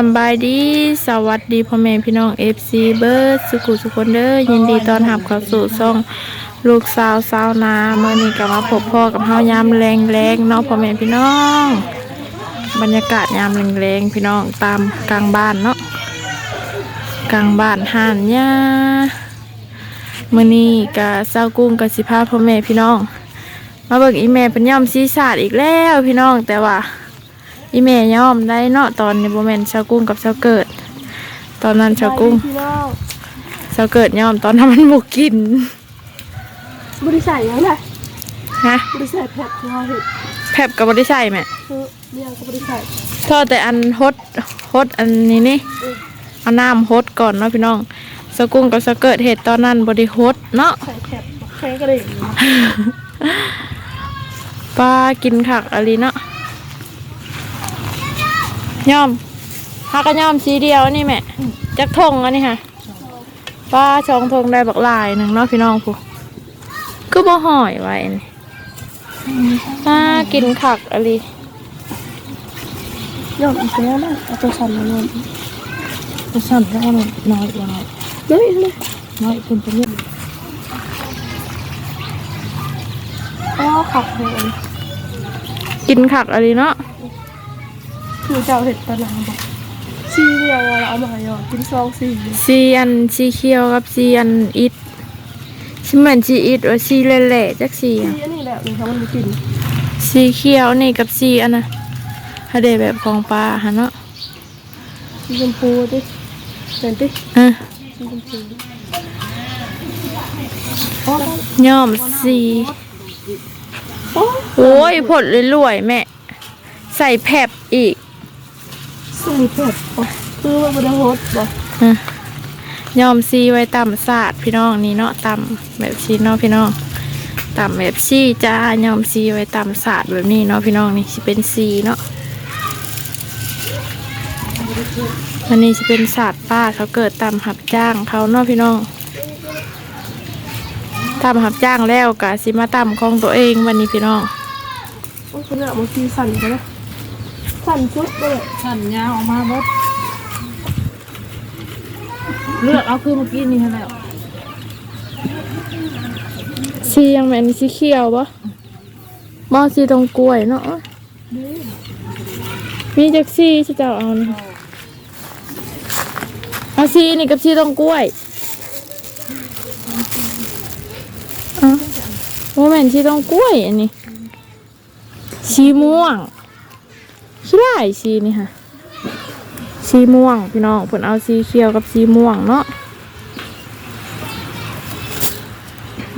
สบายดี สวัสดีพ่อแม่พี่น้อง FC เบิร์ดสุขุสุคนเด้อยินดีตอนรับเข้าสู่ช่องลูกสาวสาวนาเมื่อนี้ก็มาพบพ่อกับเฮายามแรงแรงเนาะพ่อแม่พี่น้อง บรรยากาศยามแรงแรงพี่น้องตามกลางบ้านเนาะกลางบ้านห่านย่ามื่อนี้ก็เศร้ากุ้งกับสิพาพ่อแม่พี่น้อง มาเบิกอีแม่เป็นย่อมซีสาดอีกแล้วพี่น้องแต่ว่า อีแม่ย่อมได้เนาะตอนในโมเมนต์ชาวกุ้งกับชาวเกิด ตอนนั้นชาวกุ้งพี่น้องชาวเกิดย่อมตอนนั้นมันบุกกินบริษัทยังไงฮะบริษัทแพทย์ที่เราเห็นแผบกับบริใส่แม่คือเรียงกับบริษัททอดแต่อันฮดฮดอันนี้นี่เอาน้ำฮดก่อนเนาะพี่น้องชาวกุ้งกับชาวเกิดเหตุตอนนั้นบริฮดเนาะใส่แพทย์ใครก็ได้อย่างนี้ป้ากินผักอะไรเนาะ ย่อมฮักก็ย่อมสีเดียวนี่แม่จักทงอันนี้ค่ะป้าชองทงได้บักหลายหนึ่งเนาะพี่น้องผู้ก็บ่ห่อยไว้นี่ป้ากินผักอะไรยอมอีกแล้วนะเอาตัวสั่นมานอนจะสั่นแล้วก็น้อยน้อยเฮ้ยเลยน้อยเป็นไปเรื่อยอ๋อขับเลยกินผักอะไรเนาะ คือเจ้าเห็ดตะนางบอกซีเรียงเราเอามาหยอดกินซองสีสีอันสีเขียวกับสีอันอิดชิเหมือนสีอิดว่าสีเละๆจักสีซีอะอันนี้แหละมันทำมันกินสีเขียวนี่กับสีอันน่ะฮะเดแบบของปลาฮะเนาะสีชมพูดิเห็นดิเออสีชมพูอ๋อย่อมสีอ๋อโอ้ยผดรวยๆแม่ ใส่แผบอีก ใส่แพทย์อ๋อคือว่าบริโภคบอกเออยอมซีไว้ต่ำศาสตร์พี่น้องนี่เนาะต่ำแบบชีเนาะพี่น้องต่ำแบบชีจ้ายอมซีไว้ต่ำศาสตร์แบบนี้เนาะพี่น้องนี่สิเป็นซีเนาะอันนี้สิเป็นศาสตร์ป้าเขาเกิดตำหับจ้างเขาเนาะพี่น้องตำหับจ้างแล้วกะสิมาตำของตัวเองวันนี้พี่น้องโอ้ยคนละมันซีสั่นกันนะ สั่นสุดเลยสั่นยาวออกมาบดเลือกเอาคือเมื่อกี้นี่เท่าไหร่สียังเป็นสีเขียวปะมอสีตรงกล้วยเนาะมีจักสีที่จะเอานี่เอาสีนี่กับสีตรงกล้วยอะโมเมนสีตรงกล้วยอันนี้สีม่วง ขี้ไล่สีนี่ค่ะสีม่วงพี่น้องเพิ่นเอาสีเขียวกับสีม่วงเนาะ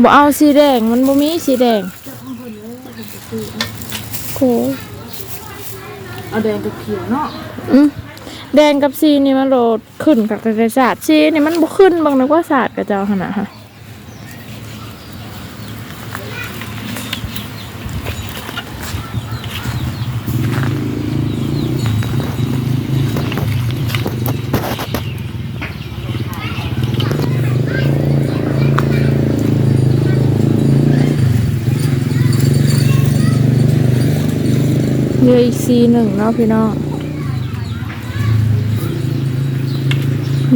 บ่เอาสีแดงมันบ่มีสีแดงโอ้เอาแดงกับเขียวเนาะอืมแดงกับสีนี่มันโลดขึ้นกับแต่ศาสตร์สีนี่มันบ่ขึ้นบางนึกว่าศาสตร์กับเจ้าขนาดค่ะ เหลืออีกสีหนึ่งเนาะพี่น้อง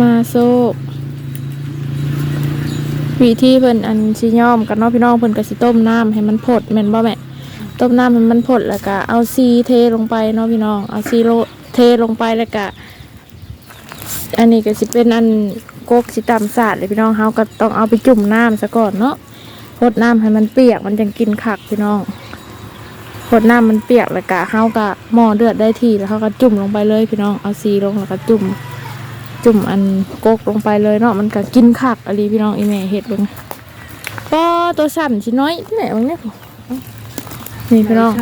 มาโซกวิธีเพิ่นอันสิย่อมกันเนาะพี่น้องเพิ่นก็สิต้มน้ำให้มันผดแม่นบ่แม่ต้มน้ำให้มันผดแล้วก็เอาซีเทลงไปเนาะพี่น้องเอาซีโลเทลงไปแล้วก็อันนี้ก็สิเป็นอันกกสิตำสาดเลยพี่น้องเฮาก็ต้องเอาไปจุ่มน้ำซะก่อนเนาะพดน้ำให้มันเปียกมันจังกินคักพี่น้อง พดน้ำมันเปียกแล้วก็เฮาก็หม้อเดือดได้ที่แล้วเฮาก็จุ่มลงไปเลยพี่น้องเอาซีลงแล้วก็จุ่ม จุ่มอันโกกลงไปเลยเนาะมันก็กินคักอะไรพี่น้องอีแม่เห็ดเบิ่งก็ตัวสั่นชิ้นน้อยแม่ไหนบางเนี่ยนี่พี่น้อง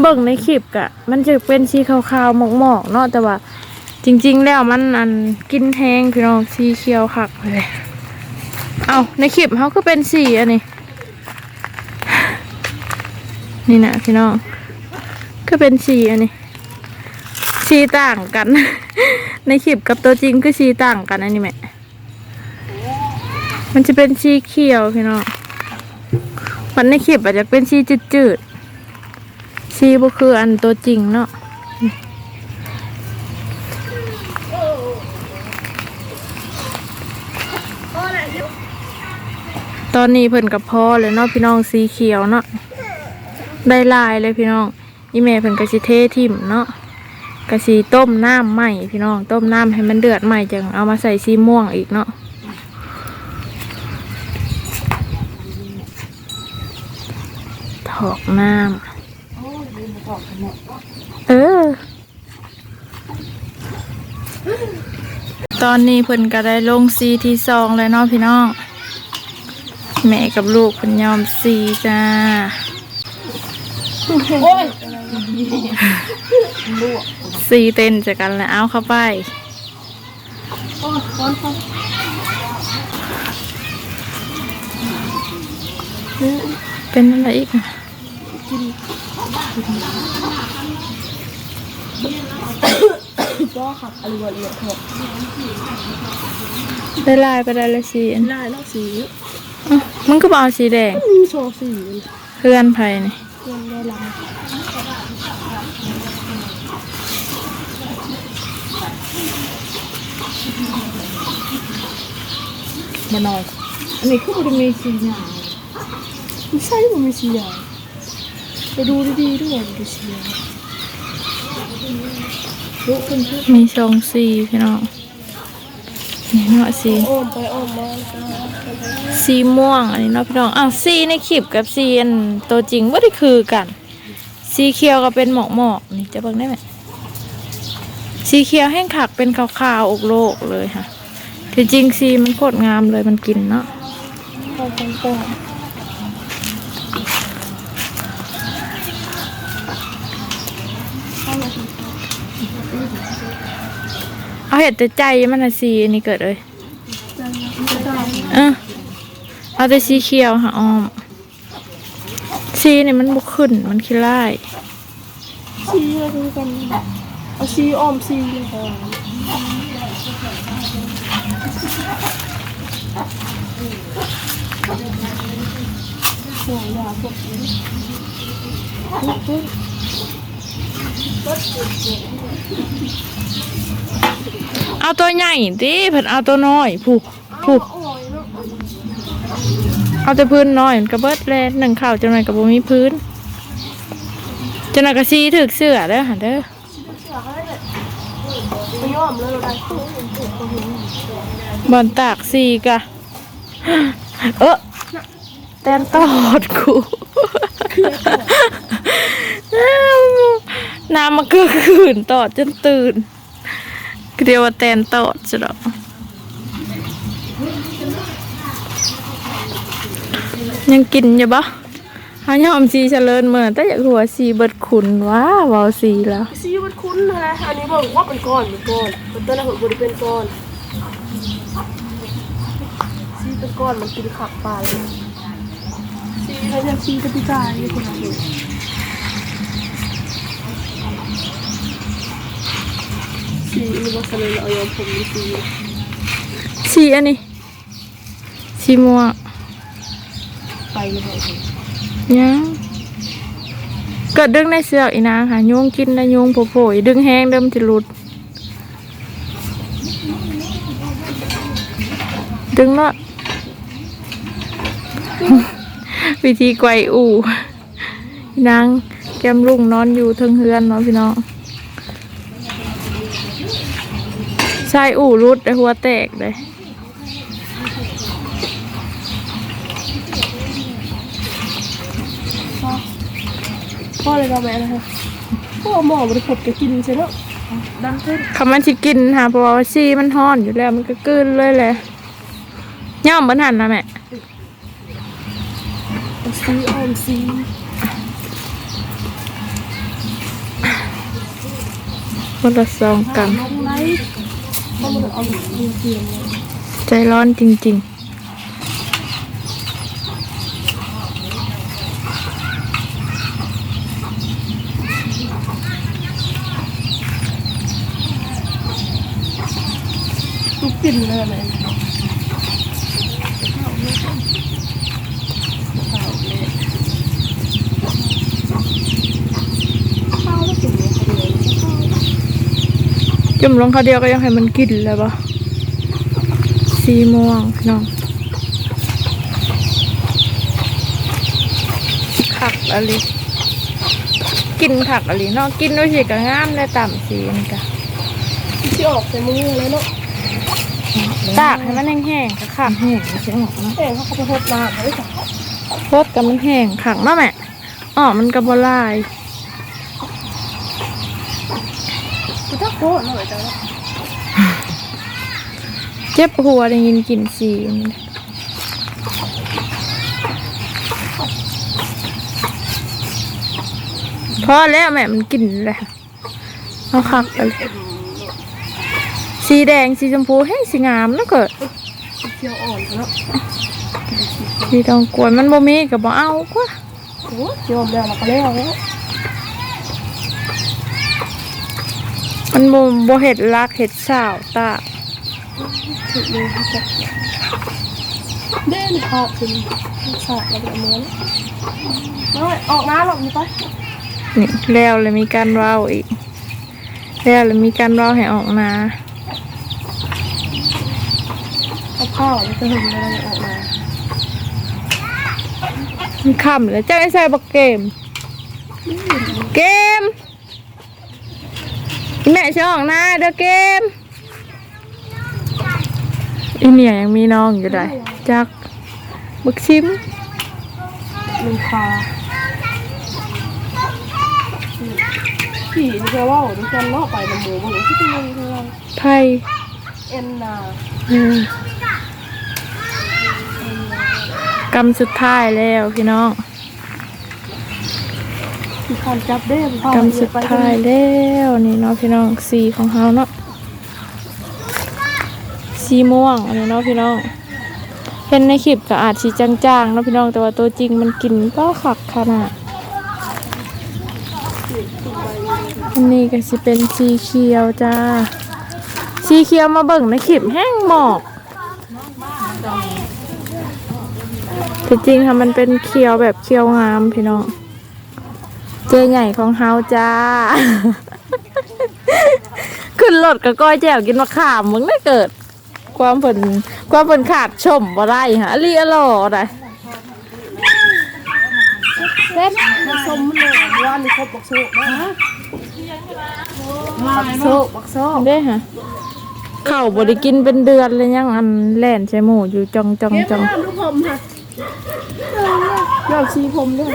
เบิ่งในคลิปกะ มันจะเป็นสีขาวๆหมอกๆเนาะแต่ว่า จริง ๆ แล้วมันอันกินแห้งพี่น้องสีเขียวคักเลยเอาในคลิปเขาก็เป็นสีอันนี้นี่นะพี่น้อง ก็เป็นสีอันนี้สีต่างกัน ในคลิปกับตัวจริงคือสีต่างกันอันนี้แม่มันจะเป็นสีเขียวพี่น้องมันในคลิปอาจจะเป็นสีจืดๆสีบ่คืออันตัวจริงเนาะตอนนี้เพิ่นกับพ่อเลยเนาะพี่น้องสีเขียวเนาะได้ลายเลยพี่น้อง อีเมเพิ่นกะสิเททิมเนาะกะสิต้มน้ำใหม่พี่น้อง ต้มน้ำให้มันเดือดใหม่จังเอามาใส่ซีม่วงอีกเนาะถอกน้ำเออ ตอนนี้เพิ่นก็ได้ลงซีที่สองเลยเนาะพี่น้องแม่กับลูกเพิ่นยอมซีจ้า โอ้ย ซีเต้นจากกันแล้วเอาเข้าไปโอ้ยโอ้ยโอ้ยเป็นอะไรอีกอะก็ขับอรัวเรียกเถอะได้ลายไปได้ละสีอันลายแล้วสีอะมันก็บเอาสีแดงมีโชว์สีเลยเพื่อนไผ่นี่ยังได้ลำ มาน่อยอันนี้คือมันมีสีหนาไม่ใช่ผมไม่สีใหญ่ไปดูดีๆด้วยดูสีหญ่ลูกเป็นชื่อมีชองสีพี่น้องนี่เนาะสีออมไปออมมาสีม่วงอันนี้เนาะพี่น้องอ้าวสีในคลิปกับสีอันตัวจริงว่าได้คือกัน สีเขียวก็เป็นหมอกหมอกนี่จะเบิ่งได้ไหมสีเขียวแห้งขักเป็นขาวๆอกโลกเลยค่ะ ที่จริงสีมันโคตรงามเลยมันกินเนาะเข้าไปก่อนเอาเห็ดแต่ใจมันนะสีอันนี้เกิดเลยเออเอาแต่สีเขียวค่ะออมสีเนี่ยมันบุกขึ้นมันขี้ไล่สีอะไรกันเอาสีออมสีเลยค่ะ สวยอะพวกนี้เอาตัวใหญ่ดิเพิ่นเอาตัวน้อยผูกผูกเอาแต่พื้นน้อยมันกระเบิดแลนหนึ่งข่าวจังหน่อยกับบ่มีพื้นจังหน่อยกระซีถึกเสื้อเด้อหันเด้อไม่ยอมเลยเราได้บอลตากซีกะ เออแตนตอดกูน้ำมันก็ขืนตอดจนตื่นเรียกว่าแตนตอดจ้ะดอกยังกินอยู่ปะหายอมสีเฉลิญเหมือนแต่อยากหัวสีเบิดขุนว้าวาวสีแล้วสีมันคุ้นนะไรอันนี้บอกว่าเป็นก้อนเป็นก้อนเป็นต้นละหัวบริเป็นก้อน ก้อนมันกินขับไปสีอะไรเนี่ยสีกระปิกายนี่คนละอยู่สีมันก็เลยเอายอมผมมีสีสีอันนี้สีม่วไปเลยค่ะยังก็ดึงในเสือกอีนางค่ะยุงกินนะยุงโผล่ๆดึงแห้งเดิมจะหลุดดึงละ วิธีไกวอู่อีนางแก้มลุงนอนอยู่เทิงเฮือนเนาะพี่น้องใช่อู่รุดได้หัวแตกเลยพ่อเลยเราแม่นะคะพ่อหมอบริผดก็กินใช่ไหมดังขึ้นคำมันสิกินค่ะเพราะว่าซีมันฮ้อนอยู่แล้วมันก็กลืนเลยแหละย่อมบนหันนะแม่ สีออมสีคนละสองกันลงไลท์เพราะมันเอาหมูเทียมเลยใจร้อนจริงทุกกลิ่นเลยแม่ข้าวแล้วกลิ่นเลยค่ะเดี๋ยวข้าว จุ่มลงเขาวเดียวก็ยังให้มันกินเลยปะสีม่วงพี่น้องผักอะไรกินผักอะไรเนาะกินด้วยสิก็งามได้ต่ำสีนี่กะที่ออกใส่มือเลยเนาะตากให้มันแห้งๆก็ขักแห้งใช่ไหมแม่งเขาเขาไปทดน้ำเขาจ้ะโคตรกับมันแห้งขักเนาะแม่อ๋อมันกระบลาย คือ ถ้าโคตรหน่อยจ้ะเนาะเจ็บหัวได้ยินกลิ่นสีนี่พอแล้วแม่มันกลิ่นเลยเอาคักไปเลยสีแดงสีชมพูให้สีงามนะเกิดเคี้ยวอ่อนเนาะสีทองกวนมันบ่มีกับบ่เอากว่าโอ้เคี้ยวแล้วเราก็แล้ว แล้วมันบ่บ่เห็ดรักเห็ดสาวตาสุดเลยที่จะเด่นพอเป็นสาดแล้วแบบนี้น้อยออกมาหรอกนี่ไปนี่แล้วเลยมีการเว้าอีกแล้วเลยมีการเว้าให้ออกมาเอาข้าวแล้วจะเห็นอะไรออกมามันค่ำแล้วจ้าไอ้ใส่บักเกม เกม อีแม่ช่องหน้าเด้อเกมอีเมียยังมีน้องอยู่ได้จักบึกชิมลืมคาผีนี่แค่ว่าดิฉันเลาะไปน้ำหมูบ่หรือที่เป็นยังไงไพ่เอ็นนาอืมกำสุดท้ายแล้วพี่น้อง คือการจับได้พอกำสุดท้ายแล้วนี่เนาะพี่น้องสีของเฮาเนาะสีม่วงอันนี้เนาะพี่น้องเห็นในคลิปก็อาจสีจางๆเนาะพี่น้องแต่ว่าตัวจริงมันกินก็ขักขนาดอันนี้ก็สิเป็นสีเขียวจ้าสีเขียวมาเบิ่งในคลิปแห้งหมอกแต่จริงค่ะมันเป็นเขียวแบบเขียวงามพี่น้อง เจใหญ่ของเฮาจ้า ขึ้นรถกับก้อยแจ่วกินมะขามมึงได้เกิด ความผลความผลขาดชมบ่ได้ฮะอลีอลอได้เซ็ตสมเลยว่านี่ครบบักโซ่นะบักโซ่บักโซ่ได้ฮะเข้าวบ่ได้กินเป็นเดือนเลยยังอันแล่นใส่หมูอยู่จองจองเก็บจองน้ำลูกผมค่ะยอดชีผมด้วย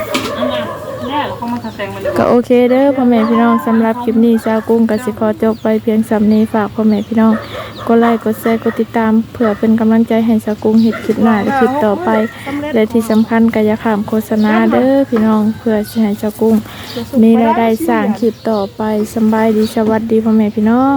ก็โอเคเด้อพ่อแม่พี่น้องสำหรับคลิปนี้ชาวกุ้งกสิขอจบไปเพียงสำนี้ฝากพ่อแม่พี่น้องกดไลค์กดแชร์กดติดตามเพื่อเป็นกำลังใจให้ชาวกุ้งเฮ็ดคลิปหน้าและคลิปต่อไป และที่สำคัญก็ย่าข้ามโฆษณาเด้อพี่น้องเพื่อให้ชาวกุ้ง มีรายได้สร้างคลิปต่อไปสบายดีสวัสดีพ่อแม่พี่น้อง